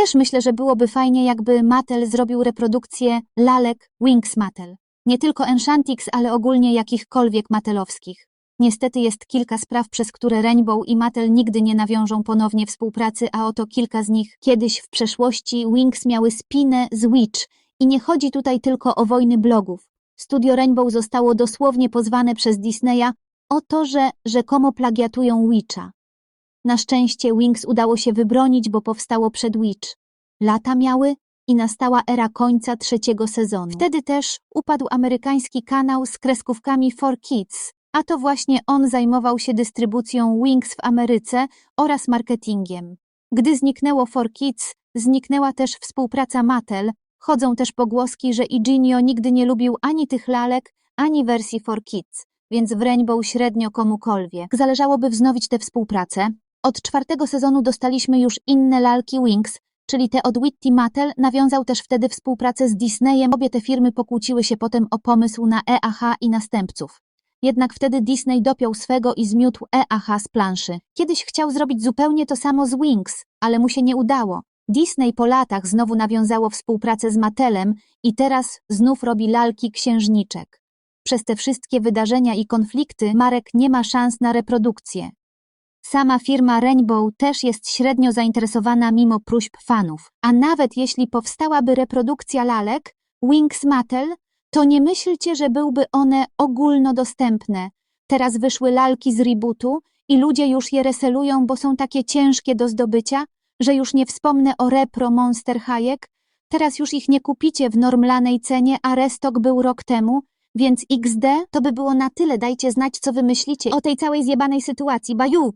Też myślę, że byłoby fajnie, jakby Mattel zrobił reprodukcję lalek Wings Mattel. Nie tylko Enchantix, ale ogólnie jakichkolwiek matelowskich. Niestety jest kilka spraw, przez które Rainbow i Mattel nigdy nie nawiążą ponownie współpracy, a oto kilka z nich. Kiedyś w przeszłości Wings miały spinę z Witch i nie chodzi tutaj tylko o wojny blogów. Studio Rainbow zostało dosłownie pozwane przez Disneya o to, że rzekomo plagiatują Witcha. Na szczęście Wings udało się wybronić, bo powstało przed Witch. Lata miały i nastała era końca trzeciego sezonu. Wtedy też upadł amerykański kanał z kreskówkami For Kids, a to właśnie on zajmował się dystrybucją Wings w Ameryce oraz marketingiem. Gdy zniknęło For Kids, zniknęła też współpraca Mattel, chodzą też pogłoski, że Eugenio nigdy nie lubił ani tych lalek, ani wersji For Kids, więc w Rainbow średnio komukolwiek. Zależałoby wznowić tę współpracę. Od czwartego sezonu dostaliśmy już inne lalki Wings, czyli te od Whitty Mattel, nawiązał też wtedy współpracę z Disneyem. Obie te firmy pokłóciły się potem o pomysł na EAH i następców. Jednak wtedy Disney dopiął swego i zmiótł EAH z planszy. Kiedyś chciał zrobić zupełnie to samo z Wings, ale mu się nie udało. Disney po latach znowu nawiązało współpracę z Mattelem i teraz znów robi lalki księżniczek. Przez te wszystkie wydarzenia i konflikty Marek nie ma szans na reprodukcję. Sama firma Rainbow też jest średnio zainteresowana mimo próśb fanów. A nawet jeśli powstałaby reprodukcja lalek Wings Mattel, to nie myślcie, że byłby one ogólnodostępne. Teraz wyszły lalki z rebootu i ludzie już je reselują, bo są takie ciężkie do zdobycia, że już nie wspomnę o repro Monster Hayek. Teraz już ich nie kupicie w normlanej cenie, a restock był rok temu, więc XD to by było na tyle. Dajcie znać, co wy myślicie o tej całej zjebanej sytuacji. Baju!